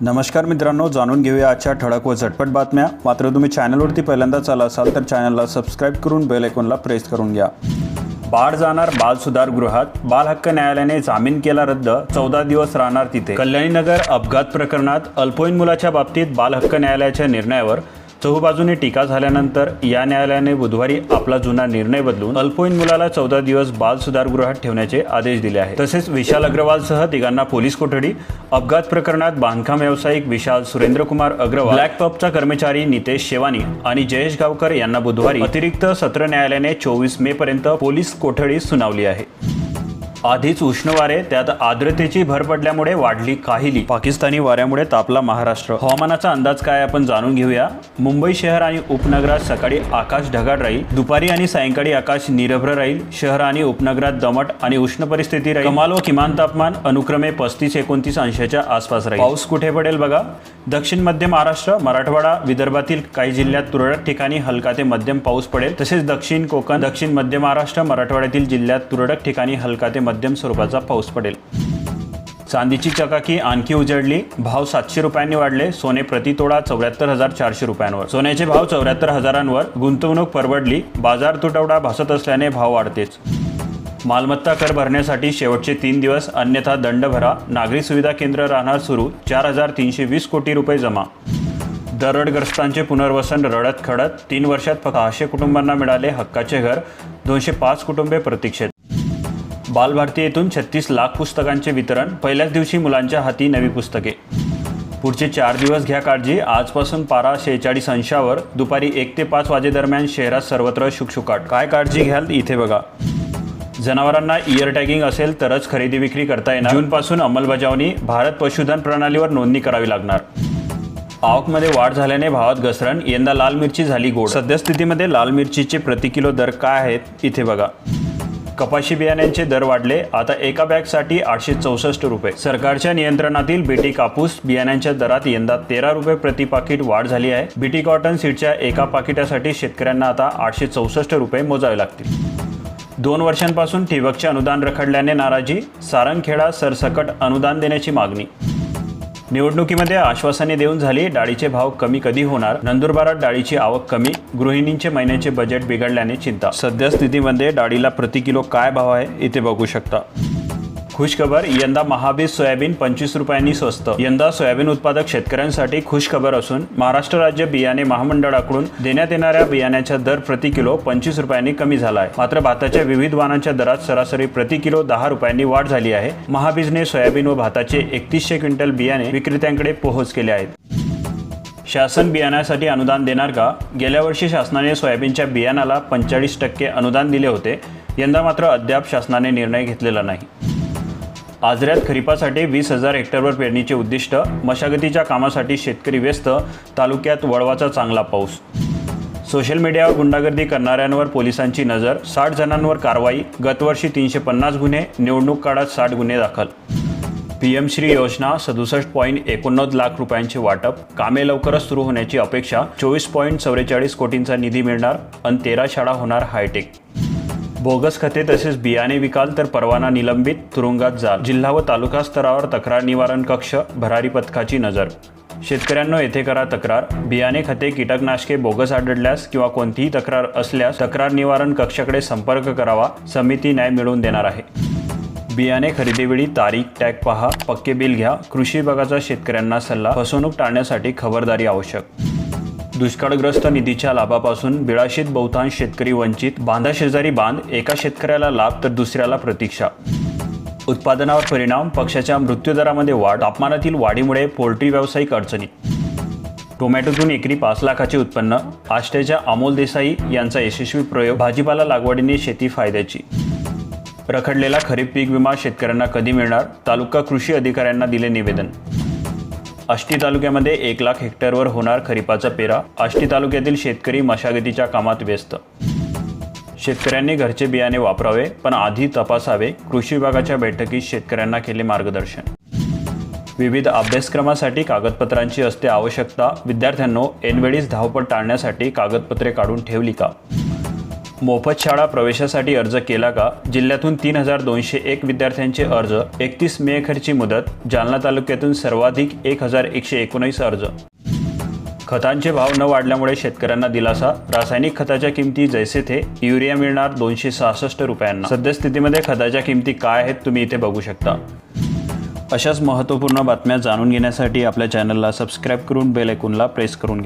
नमस्कार मित्रांनो जाणून घेऊया आजच्या ठळक व झटपट बातम्या. मात्र तुम्ही चॅनलवरती पहिल्यांदाच आला असाल तर चॅनलला सबस्क्राईब करून बेल आयकॉनला प्रेस करून घ्या. बाळ जाणार बाल सुधार गृहात. बाल हक्क न्यायालयाने जामीन केला रद्द. चौदा दिवस राहणार तिथे. कल्याणीनगर अपघात प्रकरणात अल्पवयीन मुलाच्या बाबतीत बाल हक्क न्यायालयाच्या निर्णयावर चहूबाजूने टीका झाल्यानंतर या न्यायालयाने बुधवारी आपला जुना निर्णय बदलून अल्पवयीन मुलाला चौदा दिवस बाल सुधारगृहात ठेवण्याचे आदेश दिले आहेत. तसेच विशाल अग्रवालसह तिघांना पोलीस कोठडी अपघात प्रकरणात बांधकाम व्यावसायिक विशाल सुरेंद्रकुमार अग्रवाल ब्लॅक पबचा कर्मचारी नितेश शेवानी आणि जयेश गावकर यांना बुधवारी अतिरिक्त सत्र न्यायालयाने चोवीस मे पर्यंत पोलीस कोठडी सुनावली आहे. आधीच उष्ण वारे त्यात आर्द्रतेची भर पडल्यामुळे वाढली काहिली. पाकिस्तानी वाऱ्यामुळे तापला महाराष्ट्र. हवामानाचा अंदाज काय आपण जाणून घेऊया. मुंबई शहर आणि उपनगरात सकाळी आकाश ढगाळ राहील. दुपारी आणि सायंकाळी आकाश निरभ्र राहील. शहर आणि उपनगरात दमट आणि उष्ण परिस्थिती राहील. कमाल व किमान तापमान अनुक्रमे पस्तीस एकोणतीस अंशाच्या आसपास राहील. पाऊस कुठे पडेल बघा. दक्षिण मध्य महाराष्ट्र मराठवाडा विदर्भातील काही जिल्ह्यात तुरळक ठिकाणी हलका ते मध्यम पाऊस पडेल. तसेच दक्षिण कोकण दक्षिण मध्य महाराष्ट्र मराठवाड्यातील जिल्ह्यात तुरळक ठिकाणी हलका ते मध्यम स्वरूपाचा पाऊस पडेल. चांदीची चकाकी आणखी उजळली भाव सातशे रुपयांनी वाढले सोने प्रतितोडा चौऱ्याहत्तर हजार चारशे रुपयांवर. सोन्याचे भाव चौऱ्याहत्तर हजारांवर गुंतवणूक परवडली बाजार तुटवडा भासत असल्याने भाव वाढतेच. मालमत्ता कर भरण्यासाठी शेवटचे तीन दिवस अन्यथा दंड भरा नागरी सुविधा केंद्र राहणार सुरू चार हजार तीनशे वीस कोटी रुपये जमा. दरडग्रस्तांचे पुनर्वसन रडत खडत तीन वर्षात फक्त सहाशे कुटुंबांना मिळाले हक्काचे घर दोनशे पाच कुटुंबे प्रतीक्षेत. बालभारती येथून छत्तीस लाख पुस्तकांचे वितरण पहिल्याच दिवशी मुलांच्या हाती नवी पुस्तके. पुढचे चार दिवस घ्या काळजी आजपासून पारा शेहेचाळीस अंशावर दुपारी एक ते पाच वाजेदरम्यान शहरात सर्वत्र शुकशुकाट. काय काळजी घ्याल? इथे बघा. जनावरांना इयर टॅगिंग असेल तरच खरेदी विक्री करता येणार. जूनपासून अंमलबजावणी भारत पशुधन प्रणालीवर नोंदणी करावी लागणार. आवकमध्ये वाढ झाल्याने भावात घसरण यंदा लाल मिरची झाली गोड. सद्यस्थितीमध्ये लाल मिरचीचे प्रति किलो दर काय आहेत? इथे बघा. कपाशी बियाण्यांचे दर वाढले. आता एका बॅगसाठी आठशे चौसष्ट रुपये. सरकारच्या नियंत्रणातील बीटी कापूस बियाण्यांच्या दरात यंदा तेरा रुपये प्रति पाकिट वाढ झाली आहे. बीटी कॉटन सीडच्या एका पाकिटासाठी शेतकऱ्यांना आता आठशे चौसष्ट रुपये मोजावे लागतील. दोन वर्षांपासून ठिबकचे अनुदान रखडल्याने नाराजी. सारंगखेडा सरसकट अनुदान देण्याची मागणी. निवडणुकीमध्ये आश्वासने देऊन झाली डाळीचे भाव कमी कधी होणार? नंदुरबारात डाळीची आवक कमी गृहिणींचे महिन्याचे बजेट बिघडल्याने चिंता. सध्या स्थितीमध्ये डाळीला प्रति किलो काय भाव आहे इथे बघू शकता. खुशखबर यंदा महाबीज सोयाबीन पंचवीस रुपयांनी स्वस्त. यंदा सोयाबीन उत्पादक शेतकऱ्यांसाठी खुशखबर असून महाराष्ट्र राज्य बियाणे महामंडळाकडून देण्यात येणाऱ्या बियाण्याचा दर प्रति किलो पंचवीस रुपयांनी कमी झाला आहे मात्र भाताच्या विविध वाहनांच्या दरात सरासरी प्रति किलो दहा रुपयांनी वाढ झाली आहे. महाबीजने सोयाबीन व भाताचे एकतीसशे क्विंटल बियाणे विक्रेत्यांकडे पोहोच केले आहेत. शासन बियाण्यासाठी अनुदान देणार का? गेल्या वर्षी शासनाने सोयाबीनच्या बियाणाला पंचेचाळीस टक्के अनुदान दिले होते. यंदा मात्र अद्याप शासनाने निर्णय घेतलेला नाही. आजऱ्यात खरीपासाठी वीस हजार हेक्टरवर पेरणीचे उद्दिष्ट मशागतीच्या कामासाठी शेतकरी व्यस्त तालुक्यात वळवाचा चांगला पाऊस. सोशल मीडियावर गुंडागर्दी करणाऱ्यांवर पोलिसांची नजर साठ जणांवर कारवाई गतवर्षी तीनशे पन्नास गुन्हे निवडणूक काळात साठ गुन्हे दाखल. पी एम श्री योजना सदुसष्ट पॉईंट एकोणनव्वद लाख रुपयांचे वाटप कामे लवकरच सुरू होण्याची अपेक्षा चोवीस पॉईंट चौवेचाळीस कोटींचा निधी मिळणार आणि तेरा शाळा होणार हायटेक. बोगस खते तसेच बियाणे विकाल तर परवाना निलंबित तुरुंगात जाल. जिल्हा व तालुका स्तरावर तक्रार निवारण कक्ष भरारी पथकाची नजर. शेतकऱ्यांना येथे करा तक्रार. बियाणे खते कीटकनाशके बोगस आढळल्यास किंवा कोणतीही तक्रार असल्यास तक्रार निवारण कक्षाकडे संपर्क करावा. समिती न्याय मिळवून देणार आहे. बियाणे खरेदीवेळी तारीख टॅग पहा पक्के बिल घ्या. कृषी विभागाचा शेतकऱ्यांना सल्ला. फसवणूक टाळण्यासाठी खबरदारी आवश्यक. दुष्काळग्रस्त निधीच्या लाभापासून बिळाशीत बहुतांश शेतकरी वंचित बांधा शेजारी बांध एका शेतकऱ्याला लाभ तर दुसऱ्याला प्रतीक्षा. उत्पादनावर परिणाम पक्षाच्या मृत्यूदरामध्ये वाढ तापमानातील वाढीमुळे पोल्ट्री व्यावसायिक अडचणी. टोमॅटोतून एकरी पाच लाखाचे उत्पन्न आष्ट्याच्या अमोल देसाई यांचा यशस्वी प्रयोग भाजीपाला लागवडीने शेती फायद्याची. रखडलेला खरीप पीक विमा शेतकऱ्यांना कधी मिळणार? तालुका कृषी अधिकाऱ्यांना दिले निवेदन. आष्टी तालुक्यामध्ये एक लाख हेक्टरवर होणार खरीपाचा पेरा. आष्टी तालुक्यातील शेतकरी मशागतीच्या कामात व्यस्त. शेतकऱ्यांनी घरचे बियाणे वापरावे पण आधी तपासावे. कृषी विभागाच्या बैठकीत शेतकऱ्यांना केले मार्गदर्शन. विविध अभ्यासक्रमासाठी कागदपत्रांची असते आवश्यकता. विद्यार्थ्यांनो ऐनवेळीच धावपळ टाळण्यासाठी कागदपत्रे काढून ठेवली का? मोफत शाळा प्रवेशासाठी अर्ज केला का? जिल्ह्यातून तीन हजार दोनशे एक विद्यार्थ्यांचे अर्ज एकतीस मे अखेरची मुदत जालना तालुक्यातून सर्वाधिक एक हजार एकशे एकोणीस अर्ज. खतांचे भाव न वाढल्यामुळे शेतकऱ्यांना दिलासा रासायनिक खताच्या किमती जैसे थे युरिया मिळणार दोनशे सहासष्ट रुपयांना. सद्यस्थितीमध्ये खताच्या किमती काय आहेत तुम्ही इथे बघू शकता. अशाच महत्त्वपूर्ण बातम्या जाणून घेण्यासाठी आपल्या चॅनलला सबस्क्राईब करून बेल ऐकूनला प्रेस करून घ्या.